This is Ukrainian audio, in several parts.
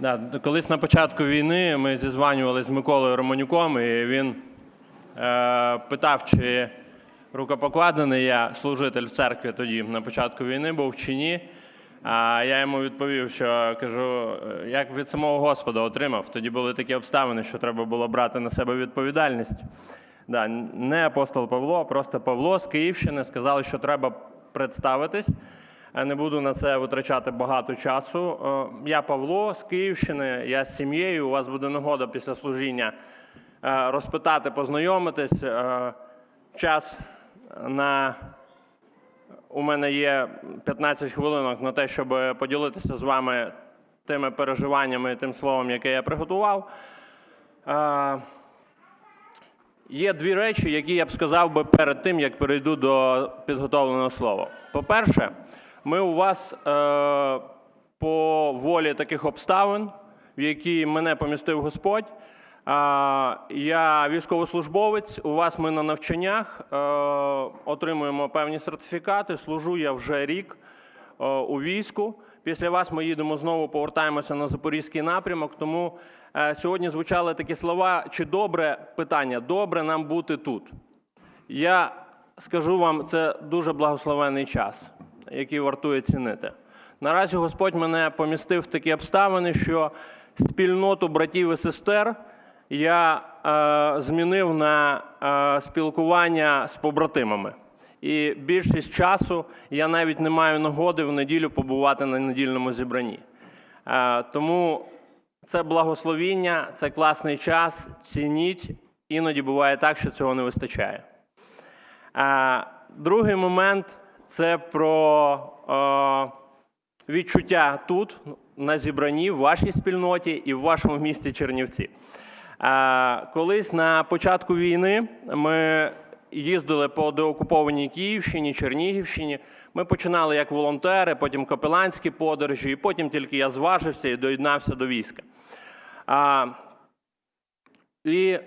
Да, колись на початку війни ми зізванювалися з Миколою Романюком, і він е, питав, чи рукопокладений я служитель в церкві тоді на початку війни був чи ні. А я йому відповів, що кажу, «Е, як від самого Господа отримав. Тоді були такі обставини, що треба було брати на себе відповідальність. Да, не апостол Павло, а просто Павло з Київщини сказали, що треба представитись. Е, Не буду на це витрачати багато часу. Е, Я Павло з Київщини, я з сім'єю. У вас буде нагода після служіння е, розпитати, познайомитись. Час на у мене є 15 хвилинок на те, щоб поділитися з вами тими переживаннями і тим словом, яке я приготував. Є дві речі, які я б сказав би перед тим, як перейду до підготовленого слова. По-перше, ми у вас е, по волі таких обставин, в які мене помістив Господь. Я військовослужбовець. У вас ми на навчаннях е, отримуємо певні сертифікати. Служу я вже рік е, у війську. Після вас ми їдемо знову, повертаємося на запорізький напрямок. Тому е, сьогодні звучали такі слова: чи добре питання? Добре нам бути тут. Я скажу вам, це дуже благословений час, який вартує цінити. Наразі Господь мене помістив в такі обставини, що спільноту братів і сестер я е, змінив на е, спілкування з побратимами. І більшість часу я навіть не маю нагоди в неділю побувати на недільному зібранні. Е, тому це благословіння, це класний час. Цініть. Іноді буває так, що цього не вистачає. А, другий момент це про е, відчуття тут, на зібранні, в вашій спільноті і в вашому місті Чернівці. А, колись на початку війни ми їздили по деокупованій Київщині, Чернігівщині. Ми починали як волонтери, потім капеланські подорожі, і потім тільки я зважився і доєднався до війська. А, і е,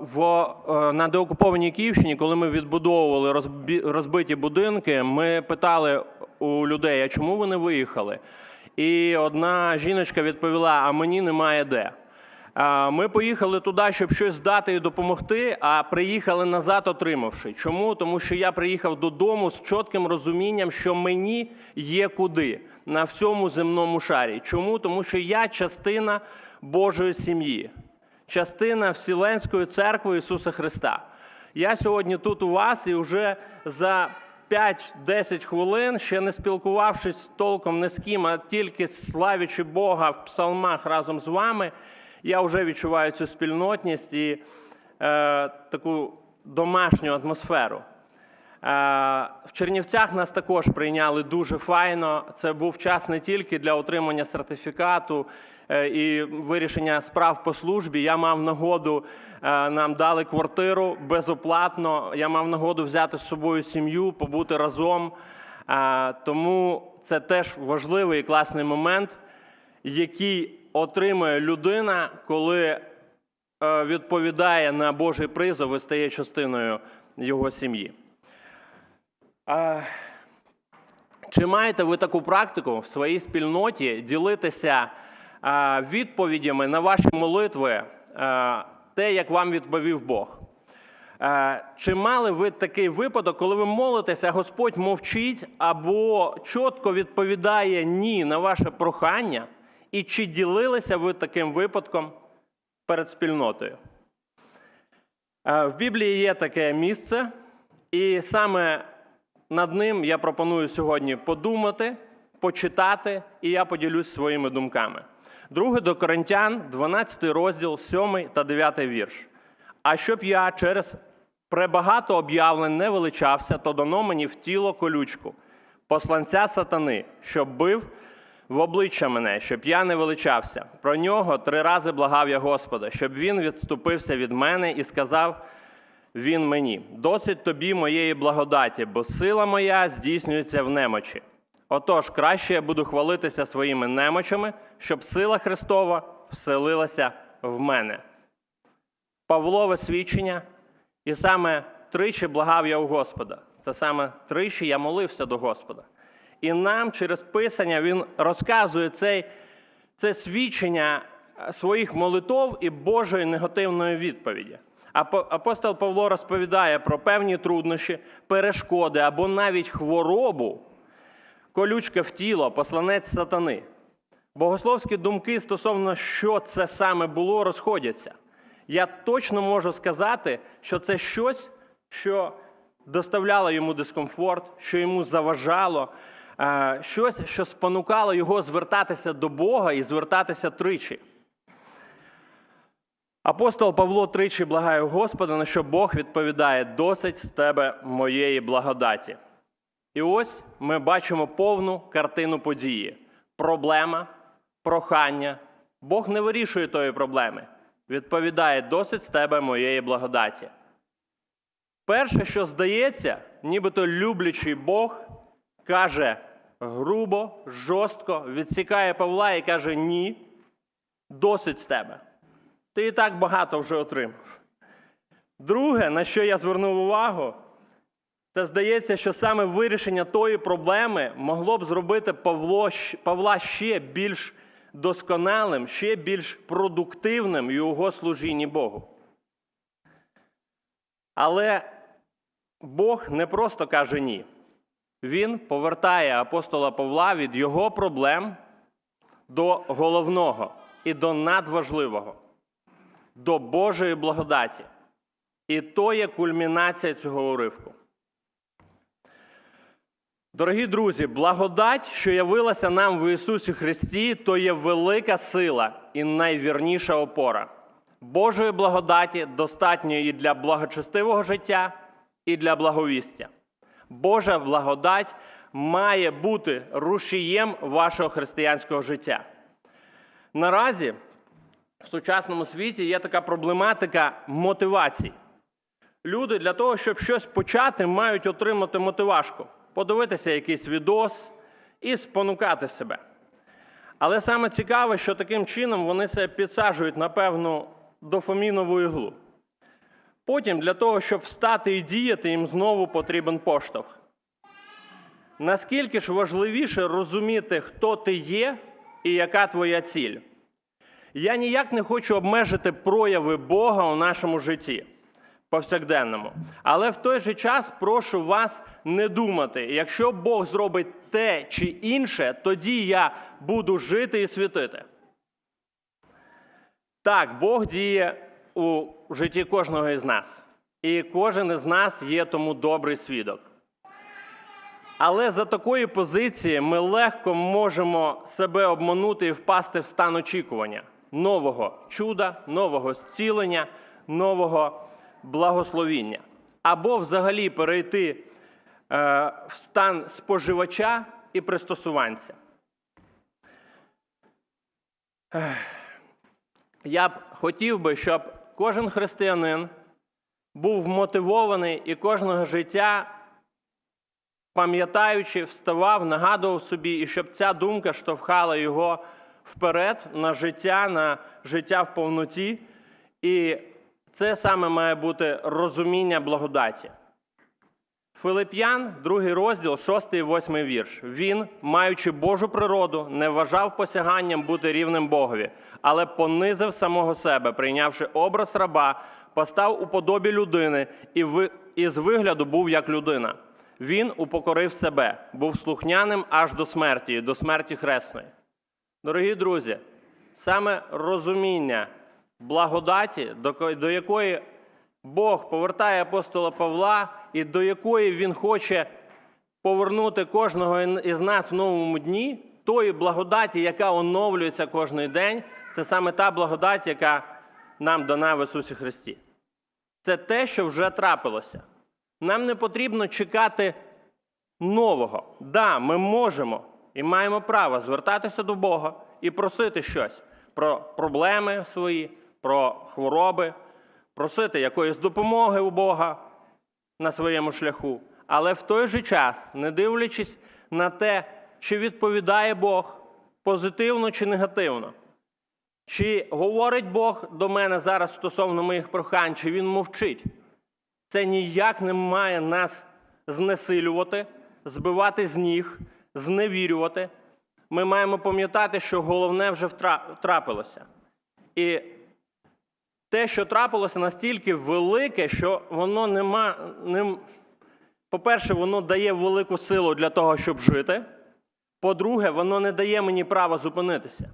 в, е, на деокупованій Київщині, коли ми відбудовували розбиті будинки, ми питали у людей, а чому ви не виїхали? І одна жіночка відповіла: а мені немає де. А, Ми поїхали туди, щоб щось здати і допомогти, а приїхали назад, отримавши. Чому? Тому що я приїхав додому з чітким розумінням, що мені є куди на всьому земному шарі. Чому? Тому що я частина Божої сім'ї частина Вселенської церкви Ісуса Христа. Я сьогодні тут у вас і вже за 5-10 хвилин, ще не спілкувавшись толком ні з ким, а тільки славячи Бога в псалмах разом з вами, я вже відчуваю цю спільнотність і е, таку домашню атмосферу. Е, В Чернівцях нас також прийняли дуже файно. Це був час не тільки для отримання сертифікату і вирішення справ по службі. Я мав нагоду, е, нам дали квартиру безоплатно. Я мав нагоду взяти з собою сім'ю, побути разом. Е, Тому це теж важливий і класний момент, який отримує людина, коли е, відповідає на Божий призов і стає частиною його сім'ї. Чи маєте ви таку практику в своїй спільноті ділитися відповідями на ваші молитви, те, як вам відповів Бог? Чи мали ви такий випадок, коли ви молитеся, Господь мовчить або чітко відповідає ні на ваше прохання? І чи ділилися ви таким випадком перед спільнотою? Е, В Біблії є таке місце, і саме над ним я пропоную сьогодні подумати, почитати, і я поділюсь своїми думками. Друге до Коринтян, 12 розділ, 7 та 9 вірш. А щоб я через пребагато об'явлень не величався, то дано мені в тіло колючку, посланця сатани, щоб бив в обличчя мене, щоб я не величався. Про нього три рази благав я Господа, щоб він відступився від мене і сказав він мені: досить тобі моєї благодаті, бо сила моя здійснюється в немочі. Отож, краще я буду хвалитися своїми немочами, щоб сила Христова вселилася в мене. Павлове свідчення, і саме тричі благав я у Господа. Це саме тричі я молився до Господа. І нам через Писання він розказує цей це свідчення своїх молитов і Божої негативної відповіді. Апостол Павло розповідає про певні труднощі, перешкоди або навіть хворобу, колючка в тіло, посланець сатани. Богословські думки стосовно що це саме було, розходяться. Я точно можу сказати, що це щось, що доставляло йому дискомфорт, що йому заважало, е, щось, що спонукало його звертатися до Бога і звертатися тричі. Апостол Павло тричі благає Господа, на що Бог відповідає: досить з тебе моєї благодаті. І ось ми бачимо повну картину події. Проблема, прохання. Бог не вирішує тої проблеми. Відповідає досить з тебе моєї благодаті. Перше, що здається, нібито люблячий Бог каже грубо, жорстко, відсікає Павла і каже: ні, досить з тебе. Ти і так багато вже отримав. Друге, на що я звернув увагу, це здається, що саме вирішення тої проблеми могло б зробити Павло, Павла ще більш досконалим, ще більш продуктивним його служінні Богу. Але Бог не просто каже ні. Він повертає апостола Павла від його проблем до головного і до надважливого, до Божої благодаті. І то є кульмінація цього уривку. Дорогі друзі, благодать, що явилася нам в Ісусі Христі, то є велика сила і найвірніша опора. Божої благодаті достатньо і для благочестивого життя, і для благовістя. Божа благодать має бути рушієм вашого християнського життя. Наразі в сучасному світі є така проблематика мотивацій. Люди для того, щоб щось почати, мають отримати мотивашку, подивитися якийсь відос і спонукати себе. Але саме цікаве, що таким чином вони себе підсаджують на певну дофамінову іглу. Потім для того, щоб встати і діяти, їм знову потрібен поштовх. Наскільки ж важливіше розуміти, хто ти є і яка твоя ціль? Я ніяк не хочу обмежити прояви Бога у нашому житті повсякденному. Але в той же час прошу вас не думати, якщо Бог зробить те чи інше, тоді я буду жити і світити. Так, Бог діє у житті кожного із нас. І кожен із нас є тому добрий свідок. Але за такої позиції ми легко можемо себе обманути і впасти в стан очікування нового чуда, нового зцілення, нового благословіння. Або взагалі перейти в стан споживача і пристосуванця. Я б хотів би, щоб кожен християнин був мотивований і кожного життя пам'ятаючи, вставав, нагадував собі, і щоб ця думка штовхала його вперед на життя, на життя в повноті. І це саме має бути розуміння благодаті. Филип'ян, другий розділ, 6 і 8 вірш. Він, маючи Божу природу, не вважав посяганням бути рівним Богові, але понизив самого себе, прийнявши образ раба, постав у подобі людини і ви- і з вигляду був як людина. Він упокорив себе, був слухняним аж до смерті, до смерті хресної. Дорогі друзі, саме розуміння благодаті, до якої Бог повертає апостола Павла і до якої він хоче повернути кожного із нас в новому дні, тої благодаті, яка оновлюється кожен день, це саме та благодать, яка нам дана в Ісусі Христі. Це те, що вже трапилося. Нам не потрібно чекати нового. Да, ми можемо і маємо право звертатися до Бога і просити щось про проблеми свої, про хвороби, просити якоїсь допомоги у Бога на своєму шляху. Але в той же час, не дивлячись на те, чи відповідає Бог позитивно чи негативно, чи говорить Бог до мене зараз стосовно моїх прохань, чи він мовчить. Це ніяк не має нас знесилювати, збивати з ніг, зневірювати. ми маємо пам'ятати, що головне вже втра- трапилося. І те, що трапилося, настільки велике, що воно нема. Ним... По-перше, воно дає велику силу для того, щоб жити. По-друге, воно не дає мені права зупинитися.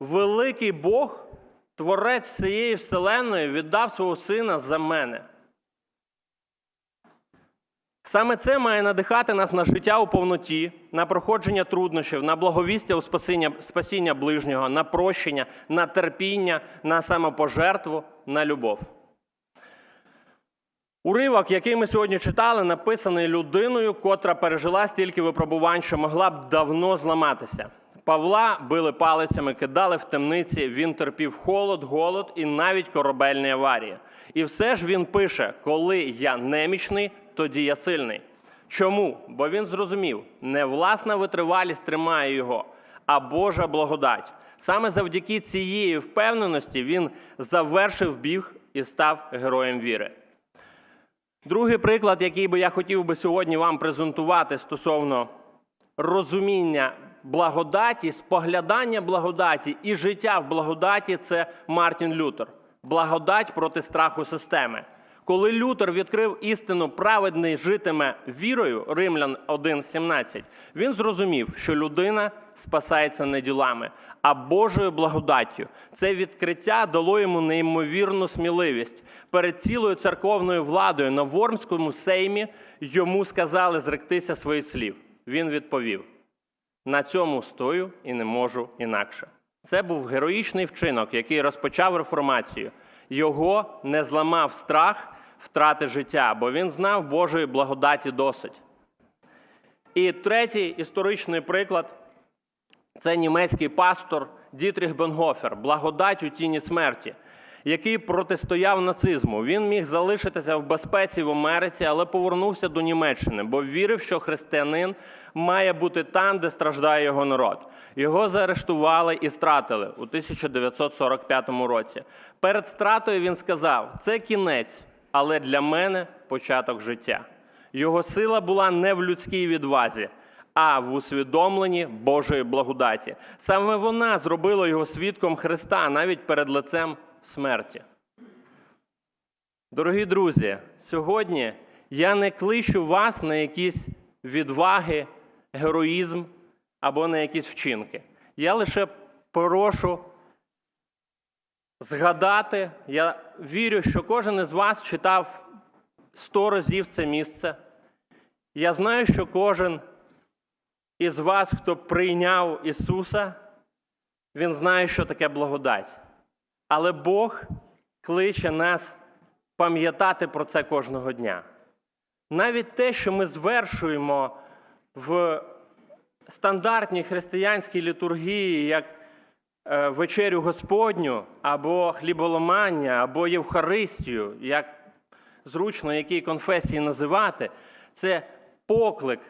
Великий Бог, творець всієї Вселеної, віддав свого сина за мене. Саме це має надихати нас на життя у повноті, на проходження труднощів, на благовістя у спасіння, спасіння ближнього, на прощення, на терпіння, на самопожертву, на любов. Уривок, який ми сьогодні читали, написаний людиною, котра пережила стільки випробувань, що могла б давно зламатися. Павла били палицями, кидали в темниці, він терпів холод, голод і навіть корабельні аварії. І все ж він пише: коли я немічний, тоді я сильний. Чому? Бо він зрозумів, не власна витривалість тримає його, а Божа благодать. Саме завдяки цієї впевненості він завершив біг і став героєм віри. Другий приклад, який би я хотів би сьогодні вам презентувати стосовно розуміння благодаті, споглядання благодаті і життя в благодаті це Мартін Лютер. Благодать проти страху системи. Коли Лютер відкрив істину праведний житиме вірою, Римлян 1.17, він зрозумів, що людина спасається не ділами, а Божою благодаттю. Це відкриття дало йому неймовірну сміливість. Перед цілою церковною владою на Вормському сеймі йому сказали зректися своїх слів. Він відповів: на цьому стою і не можу інакше. Це був героїчний вчинок, який розпочав реформацію. Його не зламав страх втрати життя, бо він знав Божої благодаті досить. І третій історичний приклад це німецький пастор Дітріх Бенгофер, благодать у тіні смерті, який протистояв нацизму. Він міг залишитися в безпеці в Америці, але повернувся до Німеччини, бо вірив, що християнин має бути там, де страждає його народ. Його заарештували і стратили у 1945 році. Перед стратою він сказав: це кінець, але для мене початок життя. Його сила була не в людській відвазі, а в усвідомленні Божої благодаті. Саме вона зробила його свідком Христа навіть перед лицем смерті. Дорогі друзі, сьогодні я не кличу вас на якісь відваги, героїзм або на якісь вчинки. Я лише прошу згадати, я вірю, що кожен із вас читав сто разів це місце. Я знаю, що кожен із вас, хто прийняв Ісуса, Він знає, що таке благодать. Але Бог кличе нас пам'ятати про це кожного дня. Навіть те, що ми звершуємо в стандартній християнській літургії, як вечерю Господню, або хліболомання, або Євхаристію, як зручно якій конфесії називати, це поклик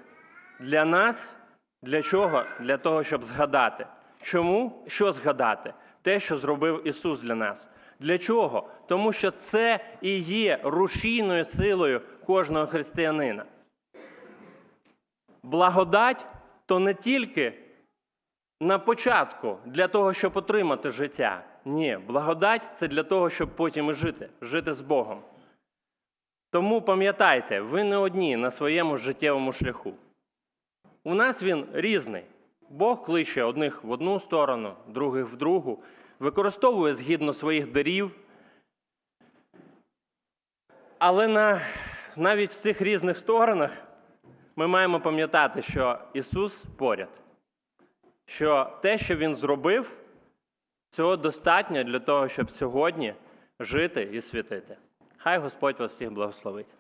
для нас. Для чого? Для того, щоб згадати. Чому? Що згадати? Те, що зробив Ісус для нас. Для чого? Тому що це і є рушійною силою кожного християнина. Благодать то не тільки на початку для того, щоб отримати життя. Ні, благодать це для того, щоб потім і жити, жити з Богом. Тому пам'ятайте, ви не одні на своєму життєвому шляху. У нас він різний. Бог кличе одних в одну сторону, других в другу, використовує згідно своїх дарів. Але на, навіть в цих різних сторонах ми маємо пам'ятати, що Ісус поряд, що те, що Він зробив, цього достатньо для того, щоб сьогодні жити і світити. Хай Господь вас всіх благословить.